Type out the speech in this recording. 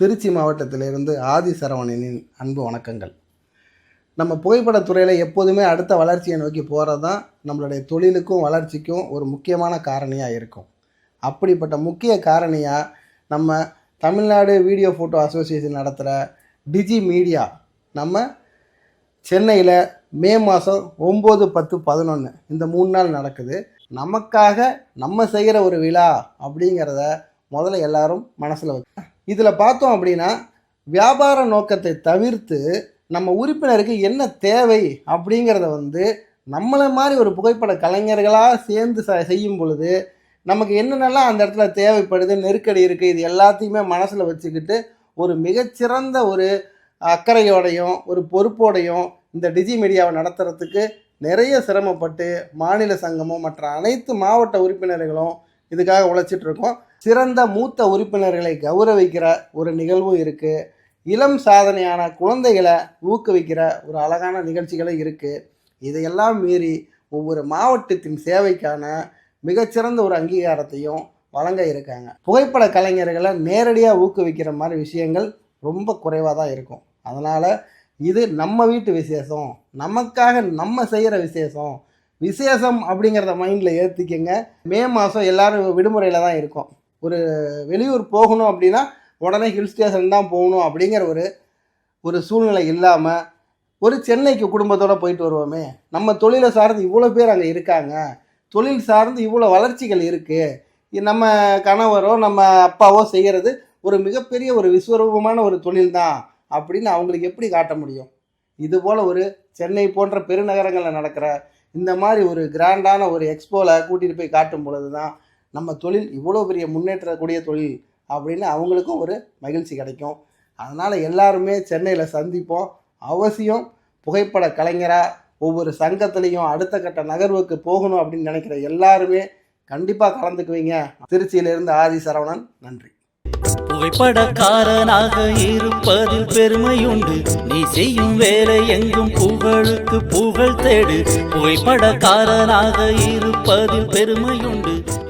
திருச்சி மாவட்டத்திலிருந்து ஆதி சரவணனின் அன்பு வணக்கங்கள். நம்ம புகைப்படத்துறையில் எப்போதுமே அடுத்த வளர்ச்சியை நோக்கி போகிறது தான் நம்மளுடைய தொழிலுக்கும் வளர்ச்சிக்கும் ஒரு முக்கியமான காரணியாக இருக்கும். அப்படிப்பட்ட முக்கிய காரணியாக நம்ம தமிழ்நாடு வீடியோ ஃபோட்டோ அசோசியேஷன் நடத்துகிற டிஜி மீடியா நம்ம சென்னையில் மே மாதம் ஒம்பது பத்து பதினொன்று இந்த மூணு நாள் நடக்குது. நமக்காக நம்ம செய்கிற ஒரு விழா அப்படிங்கிறத முதல்ல எல்லாரும் மனசில் வச்சு இதில் பார்த்தோம் அப்படின்னா வியாபார நோக்கத்தை தவிர்த்து நம்ம உறுப்பினருக்கு என்ன தேவை அப்படிங்கிறத வந்து நம்மளை மாதிரி ஒரு புகைப்பட கலைஞர்களாக சேர்ந்து ச செய்யும் பொழுது நமக்கு என்னென்னலாம் அந்த இடத்துல தேவைப்படுது நெருக்கடி இருக்குது இது எல்லாத்தையுமே மனசில் வச்சுக்கிட்டு ஒரு மிகச்சிறந்த ஒரு அக்கறையோடையும் ஒரு பொறுப்போடையும் இந்த டிஜி மீடியாவை நடத்துகிறதுக்கு நிறைய சிரமப்பட்டு மாநில சங்கமும் மற்ற அனைத்து மாவட்ட உறுப்பினர்களும் இதுக்காக உழைச்சிட்டு இருக்கோம். சிறந்த மூத்த உறுப்பினர்களை கௌரவிக்கிற ஒரு நிகழ்வும் இருக்குது இளம் சாதனையான குழந்தைகளை ஊக்குவிக்கிற ஒரு அழகான நிகழ்ச்சிகளும் இருக்குது இதையெல்லாம் மீறி ஒவ்வொரு மாவட்டத்தின் சேவைக்கான மிகச்சிறந்த ஒரு அங்கீகாரத்தையும் வழங்க இருக்காங்க. புகைப்பட கலைஞர்களை நேரடியாக ஊக்குவிக்கிற மாதிரி விஷயங்கள் ரொம்ப குறைவாக தான் இருக்கும். அதனால் இது நம்ம வீட்டு விசேஷம். நமக்காக நம்ம செய்கிற விசேஷம். விசேஷம் அப்படிங்கிறத மைண்டில் ஏற்றிக்கங்க மே மாதம் எல்லாரும் விடுமுறையில் தான் இருக்கும். ஒரு வெளியூர் போகணும் அப்படின்னா உடனே ஹில் ஸ்டேஷன் தான் போகணும் அப்படிங்கிற ஒரு ஒரு சூழ்நிலை இல்லாமல் ஒரு சென்னைக்கு குடும்பத்தோடு போயிட்டு வருவோமே. நம்ம தொழிலை சார்ந்து இவ்வளோ பேர் அங்கே இருக்காங்க. தொழில் சார்ந்து இவ்வளோ வளர்ச்சிகள் இருக்குது நம்ம கணவரோ நம்ம அப்பாவோ செய்கிறது ஒரு மிகப்பெரிய ஒரு விஸ்வரூபமான ஒரு தொழில் தான் அப்படின்னு அவங்களுக்கு எப்படி காட்ட முடியும்? இதுபோல் ஒரு சென்னை போன்ற பெருநகரங்களில் நடக்கிற இந்த மாதிரி ஒரு கிராண்டான ஒரு எக்ஸ்போவில் கூட்டிகிட்டு போய் காட்டும் பொழுது தான் நம்ம தொழில் இவ்வளோ பெரிய முன்னேற்றக்கூடிய தொழில் அப்படின்னு அவங்களுக்கும் ஒரு மகிழ்ச்சி கிடைக்கும். அதனால் எல்லாருமே சென்னையில் சந்திப்போம். அவசியம் புகைப்பட கலைஞராக ஒவ்வொரு சங்கத்துலேயும் அடுத்த கட்ட நகர்வுக்கு போகணும் அப்படின்னு நினைக்கிற எல்லாருமே கண்டிப்பாக கலந்துக்குவீங்க. திருச்சியிலிருந்து ஆதி சரவணன் நன்றி. புகைப்படக்காரனாக இருப்பதில் பெருமையுண்டு. நீ செய்யும் வேலை எங்கும் புகழுக்கு புகழ் தேடு. புகைப்படக்காரனாக இருப்பதில் பெருமையுண்டு.